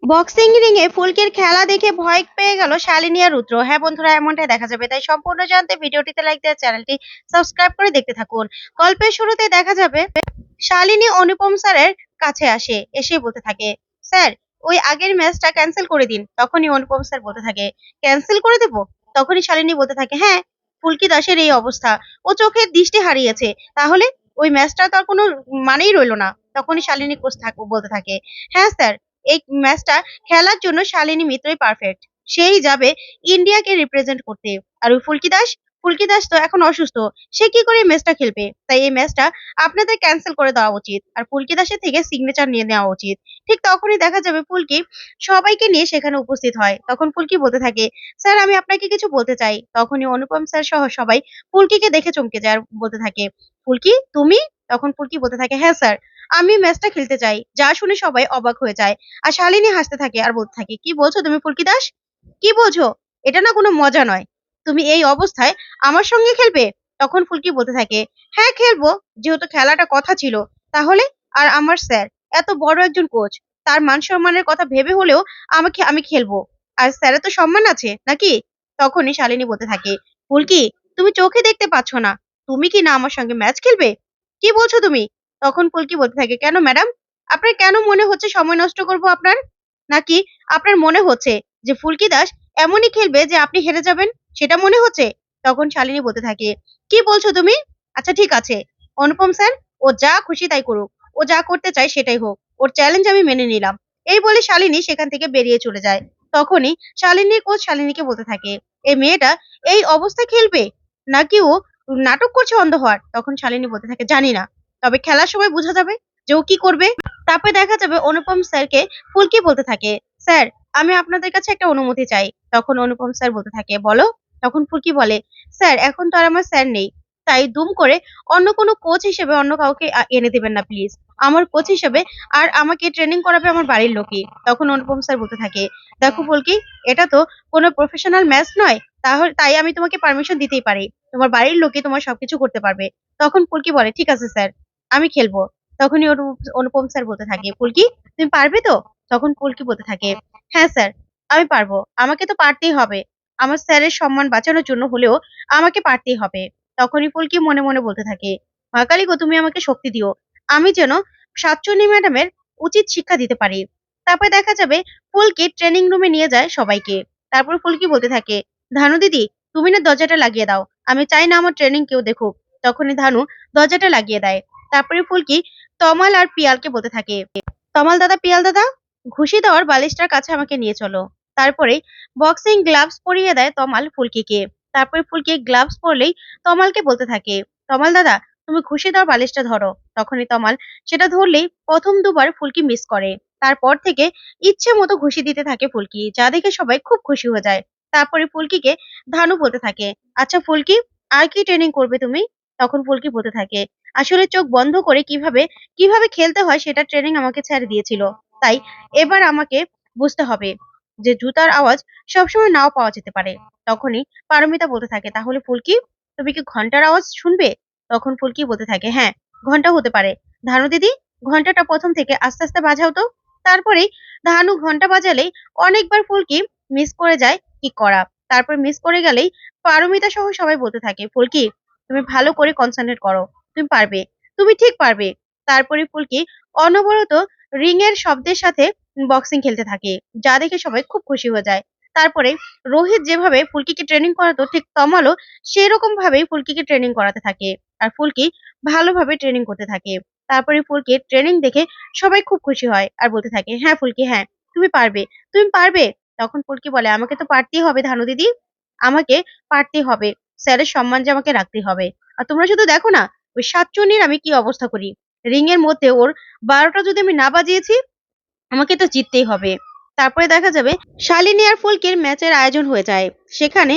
Boxing রিংয়ে ফুলকির খেলা দেখে ভয় পেয়ে গেল শালিনী আর রুদ্র। হ্যাঁ বন্ধুরা, এমনটাই দেখা যাবে। তাই সম্পূর্ণ জানতে ভিডিওটিতে লাইক দেওয়া চ্যানেলটি সাবস্ক্রাইব করে দেখতে থাকুন। গল্পের শুরুতে দেখা যাবে, শালিনী অনুপম স্যারের কাছে আসে, এসে বলতে থাকে, স্যার, ওই আগের ম্যাচটা ক্যান্সেল করে দিন। তখনই অনুপম স্যার বলতে থাকে ক্যান্সেল করে দেবো? তখনই শালিনী বলতে থাকে হ্যাঁ ফুলকি দাসের এই অবস্থা। ও চোখের দৃষ্টি হারিয়েছে। তাহলে ওই ম্যাচটা তো আর কোনো মানেই রইল না। তখনই শালিনী কোচ বলতে থাকে হ্যাঁ স্যার এই ম্যাচটা খেলার জন্য শালিনী মিত্রই পারফেক্ট সেই যাবে ইন্ডিয়াকে রিপ্রেজেন্ট করতে। আর ওই ফুলকি দাস? ফুলকি দাস তো এখন অসুস্থ। সে কি করে ম্যাচটা খেলবে? তাই এই ম্যাচটা আপনাদের ক্যান্সেল করে দেওয়া উচিত। আর ফুলকি দাসের থেকে সিগনেচার নিয়ে নেওয়া উচিত। ঠিক তখনই দেখা যাবে ফুলকি সবাইকে নিয়ে সেখানে উপস্থিত হয়। তখন ফুলকি বলতে থাকে, স্যার, আমি আপনাকে কিছু বলতে চাই। তখনই অনুপম স্যার সহ সবাই ফুলকিকে দেখে চমকে যায় আর বলতে থাকে, ফুলকি, তুমি? তখন ফুলকি বলতে থাকে হ্যাঁ স্যার। আমি ম্যাচটা খেলতে চাই। যা শুনে সবাই অবাক হয়ে যায়। আর শালিনী হাসতে থাকে আর বলতে থাকে, কি বলছো তুমি ফুলকি দাস? কি বলছো এটা না কোনো মজা নয়। তুমি এই অবস্থায় আমার সঙ্গে খেলবে? তখন ফুলকি বলতে থাকে হ্যাঁ খেলব। যেহেতু খেলাটা কথা ছিল, তাহলে আর আমার স্যার, এত বড় একজন কোচ, তার মান সম্মানের কথা ভেবে হলেও আমাকে আমি খেলব। আর স্যারের তো সম্মান আছে, নাকি? তখনই শালিনী বলতে থাকে, ফুলকি, তুমি চোখে দেখতে পাচ্ছ না। তুমি কি না আমার সঙ্গে ম্যাচ খেলবে? কি বলছো তুমি? তখন ফুলকি বলতে থাকে, কেন ম্যাডাম আপনার কেন মনে হচ্ছে সময় নষ্ট করব আপনার? নাকি আপনার মনে হচ্ছে যে ফুলকি দাস এমনই খেলবে যে আপনি হেরে যাবেন? সেটা মনে হচ্ছে? তখন শালিনী বলতে থাকে, কি বলছো তুমি? আচ্ছা ঠিক আছে। অনুপম স্যার, ও যা খুশি তাই করুক। ও যা করতে চায় সেটাই হোক। ওর চ্যালেঞ্জ আমি মেনে নিলাম। এই বলে শালিনী সেখান থেকে বেরিয়ে চলে যায়। তখনই শালিনী কোচ শালিনীকে বলতে থাকে, এই মেয়েটা এই অবস্থা খেলবে? নাকি ও নাটক করছে অন্ধ হওয়ার? তখন শালিনী বলতে থাকে, জানি না। তবে খেলার সময় বোঝা যাবে যে ও কি করবে। তারপরে দেখা যাবে অনুপম স্যারকে ফুলকি বলতে থাকে, স্যার, আমি আপনাদের কাছে একটা অনুমতি চাই। তখন অনুপম স্যার বলতে থাকে, বলো। তখন ফুলকি বলে, স্যার, এখন তো আর আমার স্যার নেই, তাই দুম করে অন্য কোনো কোচ হিসেবে অন্য কাউকে এনে দেবেন না প্লিজ আমার কোচ হিসেবে আর আমাকে ট্রেনিং করাবে আমার বাড়ির লোকই। তখন অনুপম স্যার বলতে থাকে, দেখো ফুলকি, এটা তো কোনো প্রফেশনাল ম্যাচ নয়, তাহলে, তাই আমি তোমাকে পারমিশন দিতেই পারি। তোমার বাড়ির লোকই তোমার সবকিছু করতে পারবে। তখন ফুলকি বলে, ঠিক আছে, স্যার। আমি খেলব। তখনই অনু- অনুপম স্যার বলতে থাকে ফুলকি তুমি পারবে তো? তখন ফুলকি বলতে থাকে হ্যাঁ স্যার আমি পারব। আমাকে তো পারতেই হবে। আমার স্যারের সম্মান বাঁচানোর জন্য হলেও আমাকে পারতেই হবে। তখনই ফুলকি মনে মনে বলতে থাকে মা কালী গো, তুমি আমাকে শক্তি দিও। আমি যেন সাতচন্নী ম্যাডামের উচিত শিক্ষা দিতে পারি। তারপরে দেখা যাবে ফুলকি ট্রেনিং রুমে নিয়ে যায় সবাইকে। তারপর ফুলকি বলতে থাকে, ধানু দিদি, তুমি না দরজাটা লাগিয়ে দাও। আমি চাই না আমার ট্রেনিং কেউ দেখুক। তখনই ধানু দরজাটা লাগিয়ে দেয়। তারপরে ফুলকি তমাল আর পিয়ালকে বলতে থাকে। তমাল দাদা, পিয়াল দাদা, ঘুষি দেওয়ার বালিশটার কাছে আমাকে নিয়ে চলো। তারপরে বক্সিং গ্লাভস পরিয়ে দেয় তমাল ফুলকিকে। তারপরে ফুলকি গ্লাভস পরলেই তমালকে বলতে থাকে, তমাল দাদা, তুমি ঘুষি দেওয়ার বালিশটা ধরো। তখনই তমাল সেটা ধরলেই প্রথম দুবার ফুলকি মিস করে। তারপর থেকে ইচ্ছে মতো ঘুষি দিতে থাকে ফুলকি, যা দেখে সবাই খুব খুশি হয়ে যায়। তারপরে ফুলকিকে ধানু বলতে থাকে আচ্ছা ফুলকি, আর কি ট্রেনিং করবে তুমি? তখন ফুলকি বলতে থাকে, আসলে চোখ বন্ধ করে কীভাবে কীভাবে খেলতে হয় সেটা ট্রেনিং আমাকে ছেড়ে দিয়েছিল। তাই এবার আমাকে বুঝতে হবে যে জুতার আওয়াজ সবসময় নাও পাওয়া যেতে পারে। তখনই পারমিতা বলতে থাকে, তাহলে ফুলকি তুমি কি ঘণ্টার আওয়াজ শুনবে? তখন ফুলকি বলতে থাকে হ্যাঁ ঘণ্টা হতে পারে। ধানু দিদি, ঘন্টাটা প্রথম থেকে আস্তে আস্তে বাজাও তো। তারপরেই ধানু ঘণ্টা বাজালেই অনেকবার ফুলকি মিস করে যায় কি করা। তারপর মিস করে গেলেই পারমিতা সহ সবাই বলতে থাকে ফুলকি তুমি ভালো করে কনসেন্ট্রেট করো, তুমি পারবে, তুমি ঠিক পারবে। তারপরে ফুলকি অনবরত রিং এর শব্দের সাথে বক্সিং খেলতে থাকে, যা দেখে সবাই খুব খুশি হয়ে যায়। তারপরে রোহিত যেভাবে ফুলকিকে ট্রেনিং করাতো, ঠিক তমালও সেরকম ভাবেই ফুলকিকে ট্রেনিং করাতে থাকে আর ফুলকি ভালোভাবে ট্রেনিং করতে থাকে। তারপরে ফুলকি ট্রেনিং দেখে সবাই খুব খুশি হয় আর বলতে থাকে হ্যাঁ ফুলকি হ্যাঁ তুমি পারবে তুমি পারবে। তখন ফুলকি বলে, আমাকে তো পারতেই হবে, ধানু দিদি, আমাকে পারতেই হবে। স্যারের সম্মান যে আমাকে রাখতে হবে। আর তোমরা শুধু দেখো না, ওই সাতচন্নির আমি কি অবস্থা করি? রিং এর মধ্যে ওর বারোটা যদি আমি না বাজিয়েছি, আমাকে তো জিততেই হবে। তারপরে দেখা যাবে, শালিনী আর ফুলকির ম্যাচের আয়োজন হয়ে যায়। সেখানে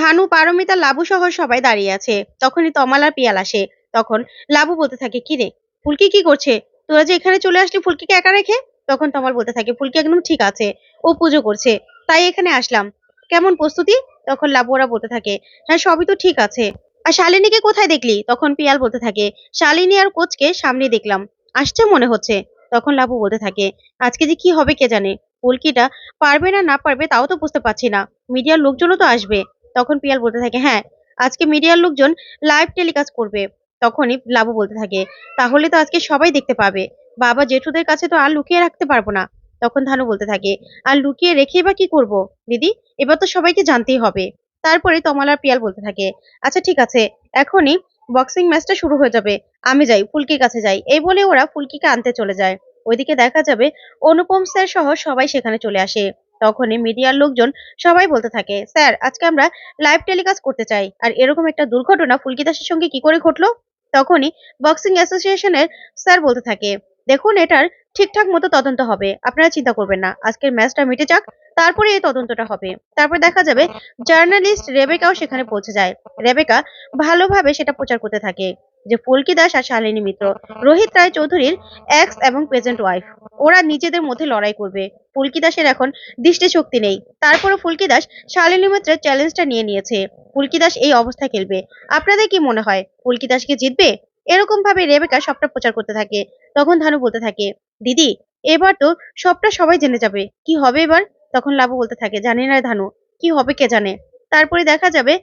ধানু, পারমিতা, লাবু সহ সবাই দাঁড়িয়ে আছে। তখনই তমাল আর পিয়াল আসে। তখন লাবু বলতে থাকে, কি রে, ফুলকি কি করছে? তোরা যে এখানে চলে আসলি ফুলকিকে একা রেখে? তখন তমাল বলতে থাকে, ফুলকি একদম ঠিক আছে, ও পুজো করছে। তাই এখানে আসলাম। কেমন প্রস্তুতি? তখন লাবু ওরা বলতে থাকে হ্যাঁ সবই তো ঠিক আছে। আর শালিনীকে কোথায় দেখলি? তখন পিয়াল বলতে থাকে, শালিনী আর কোচকে সামনে দেখলাম। আসছে মনে হচ্ছে। তখন লাবু বলতে থাকে, আজকে যে কি হবে কে জানে? ফুলকিটা পারবে না না পারবে তাও তো বুঝতে পারছি না। মিডিয়ার লোকজনও তো আসবে। তখন পিয়াল বলতে থাকে হ্যাঁ আজকে মিডিয়ার লোকজন লাইভ টেলিকাস্ট করবে। তখনই লাবু বলতে থাকে, তাহলে তো আজকে সবাই দেখতে পাবে। বাবা জেঠুদের কাছে তো আর লুকিয়ে রাখতে পারব না। তখন ধানু বলতে থাকে, আর লুকিয়ে রেখে বা কি করব? দিদি এবার তো সবাইকে জানতেই হবে। তারপরে তমাল আর পিয়াল বলতে থাকে আচ্ছা ঠিক আছে, এখনই বক্সিং ম্যাচটা শুরু হয়ে যাবে, আমি যাই, ফুলকির কাছে যাই। এই বলে ওরা ফুলকিকে আনতে চলে যায়। ওইদিকে দেখা যাবে অনুপম স্যার সহ সবাই সেখানে চলে আসে। তখনই মিডিয়ার লোকজন সবাই বলতে থাকে, স্যার, আজকে আমরা লাইভ টেলিকাস্ট করতে চাই, আর এরকম একটা দুর্ঘটনা ফুলকি দাসের সঙ্গে কি করে ঘটলো? তখনই বক্সিং অ্যাসোসিয়েশনের স্যার বলতে থাকে, দেখুন, এটার ঠিকঠাক মতো তদন্ত হবে। আপনারা চিন্তা করবেন না। আজকের ম্যাচটা মিটে যাক, তারপরে এই তদন্তটা হবে। তারপর দেখা যাবে জার্নালিস্ট রেবেকাও সেখানে পৌঁছে যায়। রেবেকা ভালোভাবে সেটা প্রচার করতে থাকে যে ফুলকি দাস আর শালিনী মিত্র, রোহিত রায় চৌধুরীর এক্স এবং প্রেজেন্ট ওয়াইফ ওরা নিজেদের মধ্যে লড়াই করবে। ফুলকি দাসের এখন দৃষ্টিশক্তি নেই। তারপরে ফুলকি দাস শালিনী মিত্রের চ্যালেঞ্জটা নিয়ে নিয়েছে। ফুলকি দাস এই অবস্থায় খেলবে। আপনাদের কি মনে হয়, ফুলকি দাসকে জিতবে? এরকম ভাবে রেবেকা সবটা প্রচার করতে থাকে। তখন ধানু বলতে থাকে দিদি, এবার তো সবটা সবাই জেনে যাবে। কি হবে এবার? তখন লাবু বলতে থাকে, জানি না ধানু, কি হবে কে জানে? তারপরে দেখা যাবে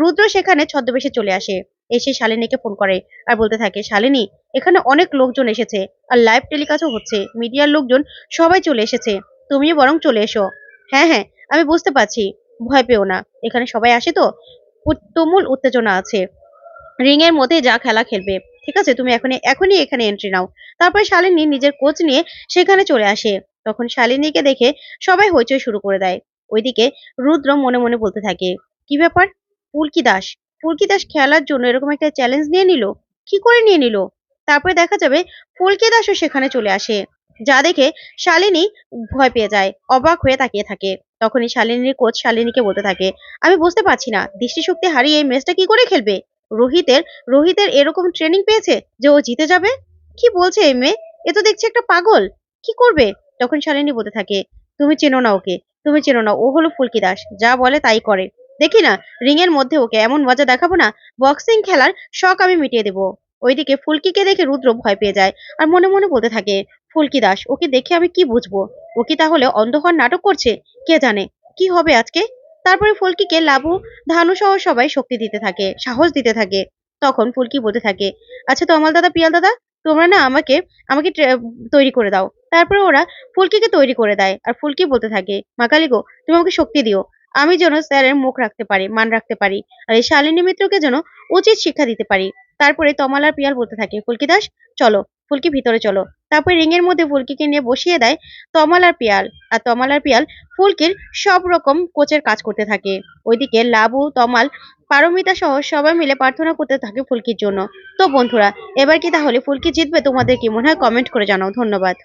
রুদ্র সেখানে ছদ্মবেশে চলে আসে। এসে শালিনীকে ফোন করে আর বলতে থাকে, শালিনী, এখানে অনেক লোকজন এসেছে আর লাইভ টেলিকাস্টও হচ্ছে। মিডিয়ার লোকজন সবাই চলে এসেছে। তুমিও বরং চলে এসো। হ্যাঁ হ্যাঁ আমি বুঝতে পারছি। ভয় পেও না। এখানে সবাই আসে তো? তুমুল উত্তেজনা আছে। রিং এর মধ্যে যা খেলা খেলবে। ঠিক আছে? তুমি এখনই এখনই এখানে এন্ট্রি নাও। তারপরে শালিনী নিজের কোচ নিয়ে সেখানে চলে আসে। তখন শালিনীকে দেখে সবাই হইচই শুরু করে দেয়। ওইদিকে রুদ্র মনে মনে বলতে থাকে, কি ব্যাপার? ফুলকি দাস ফুলকি দাস খেলার জন্য এরকম একটা চ্যালেঞ্জ নিয়ে নিল? কি করে নিয়ে নিল? তারপরে দেখা যাবে ফুলকি দাসও সেখানে চলে আসে। যা দেখে শালিনী ভয় পেয়ে যায়, অবাক হয়ে তাকিয়ে থাকে। তখনই শালিনীর কোচ শালিনীকে বলতে থাকে, আমি বুঝতে পারছি না, দৃষ্টিশক্তি হারিয়ে এই ম্যাচটা কি করে খেলবে? রোহিতের রোহিতের এরকম ট্রেনিং পেয়েছে যে ও জিতে যাবে? কি বলছে এই মেয়ে? এ তো দেখছি একটা পাগল। কি করবে? তখন শালিনী বলতে থাকে, তুমি চেনো না ওকে, তুমি চেনো না, ও হলো ফুলকি দাস, যা বলে তাই করে। দেখি না রিং এর মধ্যে ওকে এমন মজা দেখাবো না বক্সিং খেলার শখ আমি মিটিয়ে দেবো। ওইদিকে ফুলকিকে দেখে রুদ্র ভয় পেয়ে যায় আর মনে মনে বলতে থাকে, ফুলকি দাস, ওকে দেখে আমি কি বুঝব? ও কি তাহলে অন্ধকার নাটক করছে? কে জানে? কি হবে আজকে? তারপরে ফুলকিকে লাবু, ধানু সহ সবাই শক্তি দিতে থাকে, সাহস দিতে থাকে। তখন ফুলকি বলতে থাকে আচ্ছা তো আমার দাদা, পিয়াল দাদা, তোমরা না আমাকে আমাকে তৈরি করে দাও। তারপরে ওরা ফুলকিকে তৈরি করে দেয় আর ফুলকি বলতে থাকে, মা কালী গো, তুমি আমাকে শক্তি দিও। আমি যেন স্যারের মুখ রাখতে পারি, মান রাখতে পারি, আর এই শালিনী মিত্রকে যেন উচিত শিক্ষা দিতে পারি। তারপরে তমাল আর পিয়াল বলতে থাকে, ফুলকি দাস, চলো ফুলকি ভিতরে চলো। তারপর রিংয়ের মধ্যে ফুলকিকে নিয়ে বসিয়ে দেয় তমাল আর পিয়াল। আর তমাল আর পিয়াল ফুলকির সব রকম কোচের কাজ করতে থাকে। ওইদিকে লাবু, তমাল, পারমিতা সহ সবাই মিলে প্রার্থনা করতে থাকে ফুলকির জন্য। তো বন্ধুরা, এবার কি তাহলে ফুলকি জিতবে তোমাদের কি মনে হয়? কমেন্ট করে জানাও। ধন্যবাদ।